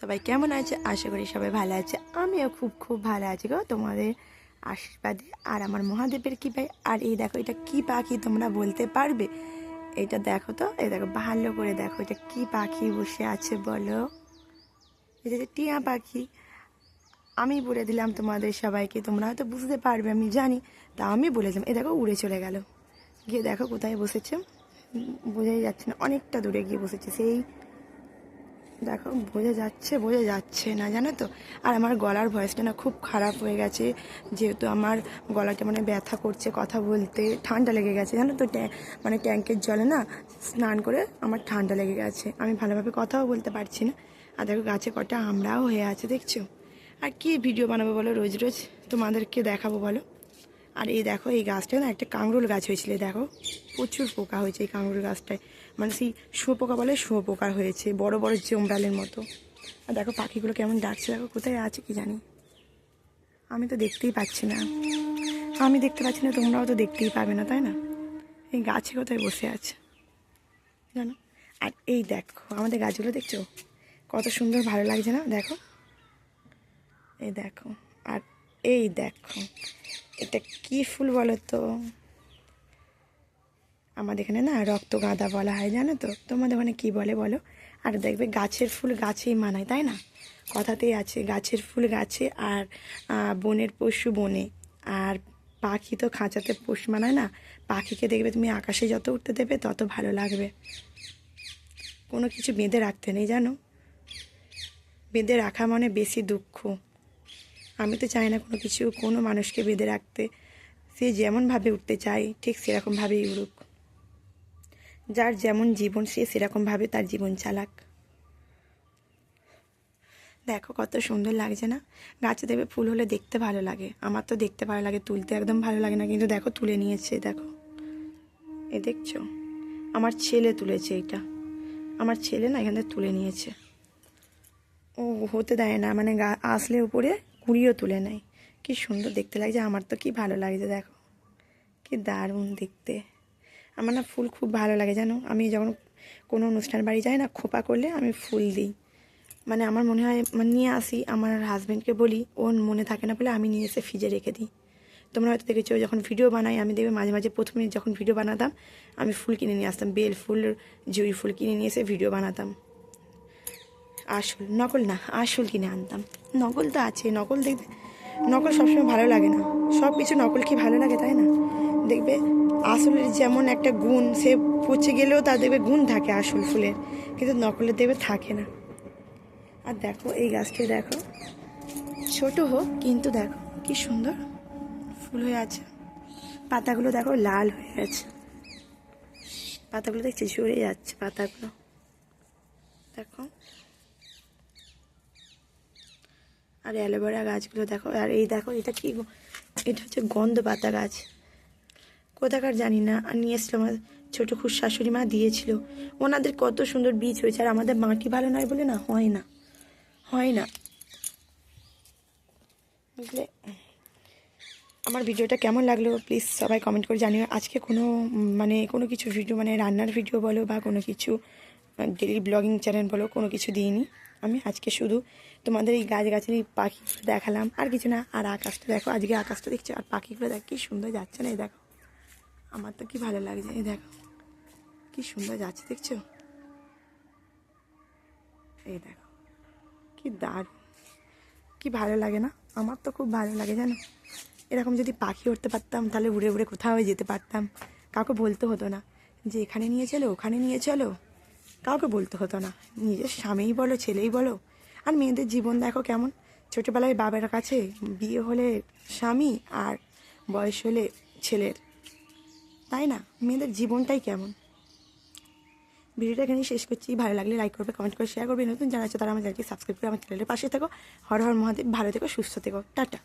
সবাই কেমন আছে? আশা করি সবাই ভালো আছে। আমিও খুব খুব ভালো আছি গো। তোমাদের আশীর্বাদে আর আমার মহাদেবের কী পাই আর এই দেখো, এটা কি পাখি তোমরা বলতে পারবে? এটা দেখো তো, এই দেখো, ভালো করে দেখো, এটা কি পাখি বসে আছে বলো? এটা যে টিয়া পাখি। আমি বলে দিলাম তোমাদের সবাইকে, তোমরা হয়তো বুঝতে পারবে, আমি জানি। তা আমি বলেছিলাম এ দেখো, উড়ে চলে গেল। গিয়ে দেখো কোথায় বসেছে। বোঝাই যাচ্ছে না, অনেকটা দূরে গিয়ে বসেছে। সেই দেখো, বোঝা যাচ্ছে বোঝা যাচ্ছে না, জানো তো? আর আমার গলার ভয়েসটা না খুব খারাপ হয়ে গেছে, যেহেতু আমার গলাটা মানে ব্যথা করছে কথা বলতে, ঠান্ডা লেগে গেছে, জানো তো? মানে ট্যাঙ্কের জলে না স্নান করে আমার ঠান্ডা লেগে গেছে। আমি ভালোভাবে কথাও বলতে পারছি না। আর দেখো, গাছে কটা আমরাও হয়ে আছে, দেখছ? আর কি ভিডিও বানাবো বলো রোজ রোজ? তোমাদেরকে দেখাবো, বলো। আর এই দেখো, এই গাছটা না একটা কাঁকরোল গাছ হয়েছিল দেখো। প্রচুর পোকা হয়েছে এই কাঁকরোল গাছটায়। মানে সেই শুয়োপোকা বলে শুয়োপোকা হয়েছে, বড় বড় জমরালের মতো। আর দেখো পাখিগুলো কেমন ডাকছে, দেখো কোথায় আছে কি জানি। আমি তো দেখতেই পাচ্ছি না। আমি দেখতে পাচ্ছি না, তোমরাও তো দেখতেই পাবে না, তাই না? এই গাছে কোথায় বসে আছে? জানো? আর এই দেখো, আমাদের গাছগুলো দেখছ? কত সুন্দর ভালো লাগছে না? দেখো। এই দেখো, আর এই দেখো, এটা কি ফুল বলো তো? আমাদের এখানে না রক্ত গাঁদা বলা হয়, জানো তো? তোমাদের ওখানে কী বলে বলো? আর দেখবে গাছের ফুল গাছেই মানায়, তাই না? কথাতেই আছে, গাছের ফুল গাছে আর বনের পশু বনে। আর পাখি তো খাঁচাতে পোষ মানায় না? পাখিকে দেখবে তুমি আকাশে যত উঠতে দেবে, তত ভালো লাগবে। কোনো কিছু বেঁধে রাখতে নেই, জানো? বেঁধে রাখা মানে বেশি দুঃখ। আমি তো চাই না কোনো কিছু, কোনো মানুষকে বেঁধে রাখতে। সে যেমনভাবে উঠতে চায়, ঠিক সেরকমভাবেই উড়ুক। যার যেমন জীবন, সে সেরকমভাবে তার জীবন চালাক। দেখো কত সুন্দর লাগছে না? গাছে দেবে ফুল হলে দেখতে ভালো লাগে। আমার তো দেখতে ভালো লাগে, তুলতে একদম ভালো লাগে না, কিন্তু দেখো তুলে নিয়েছে, দেখো। এ দেখছ? আমার ছেলে তুলেছে এটা। আমার ছেলে না এখান থেকে তুলে নিয়েছে। হতে দেয় না মানে আসলে উপরে কুড়িও তুলে নেয়। কি সুন্দর দেখতে লাগছে, আমার তো কি ভালো লাগছে দেখো। কি দারুণ দেখতে। আমার না ফুল খুব ভালো লাগে, জানো? আমি যখন কোনো অনুষ্ঠান বাড়ি যাই না, খোপা করলে আমি ফুল দিই। মানে আমার মনে হয় মানে নিয়ে আসি, আমার হাজব্যান্ডকে বলি, ওর মনে থাকে না বলে আমি নিয়ে এসে ফ্রিজে রেখে দিই। তোমরা হয়তো দেখেছ, যখন ভিডিও বানাই, আমি দেখবে মাঝে মাঝে প্রথমে যখন ভিডিও বানাতাম, আমি ফুল কিনে নিয়ে আসতাম, বেল ফুল, জুঁই ফুল কিনে নিয়ে এসে ভিডিও বানাতাম। আসল, নকল না, আসল কিনে আনতাম। নকল তো আছে, নকল দেখবে নকল সবসময় ভালো লাগে না। সব কিছু নকল কি ভালো লাগে, তাই না? দেখবে, আসলের যেমন একটা গুণ, সে পচে গেলেও তার দেখবে গুণ থাকে আসল ফুলের, কিন্তু নকলের দেখবে থাকে না। আর দেখো, এই গাছটি দেখো। ছোট হোক, কিন্তু দেখো, কি সুন্দর ফুল হয়ে আছে। পাতাগুলো দেখো লাল হয়ে গেছে পাতাগুলো দেখছি ঝরে যাচ্ছে পাতাগুলো। দেখো আর অ্যালোভেরা গাছগুলো দেখো, আর এই দেখো, এটা কি এটা হচ্ছে গন্ধ পাতা গাছ। কোথাকার জানি না, আর নিয়ে এসেছিল আমার ছোটো খুব শাশুড়ি মা দিয়েছিল। ওনাদের কত সুন্দর বীজ হয়েছে, আর আমাদের মাটি ভালো নয় বলে না? হয় না। হয় না। বুঝলে? আমার ভিডিওটা কেমন লাগল প্লিজ সবাই কমেন্ট করে জানিও। আজকে কোনো মানে কোনো কিছু ভিডিও মানে রান্নার ভিডিও বলো বা কোনো কিছু ডেলি ব্লগিং চ্যানেল বলো, কোনো কিছু দিইনি। আমি আজকে শুধু তোমাদের এই গাছগাছালি পাখিগুলো দেখালাম। আর কিছু না, আর আকাশটা দেখো, আজকে আকাশটা দেখছ, আর পাখিগুলো দেখ, কী সুন্দর যাচ্ছে না, এই দেখো। আমার তো কি ভালো লাগছে, এই দেখো। কি সুন্দর যাচ্ছে, দেখছ? এই দেখো, কি দারুণ। কি ভালো লাগে না? আমার তো খুব ভালো লাগে, জানো? এরকম যদি পাখি উঠতে পারতাম, তাহলে উড়ে উড়ে কোথাও যেতে পারতাম। কাউকে বলতে হতো না যে, এখানে নিয়ে চলো, ওখানে নিয়ে চলো। কাউকে বলতে হতো না। নিজের স্বামীই বলো, ছেলেই বলো। আর মেয়েদের জীবন দেখো কেমন। ছোটোবেলায় বাবার কাছে বিয়ে হলে স্বামী আর বয়স হলে ছেলের। তাই না? মেয়েদের জীবনটাই কেমন। ভিডিওটা এখানেই শেষ করছি। ভালো লাগলে লাইক করবে কমেন্ট করে শেয়ার করবে। নতুন জানা আছে তারা চ্যানেলটি সাবস্ক্রাইব করে আমার চ্যানেলের পাশে থেকো। হর হর মহাদেব, ভালো থেকো, সুস্থ থেকো। টাটা।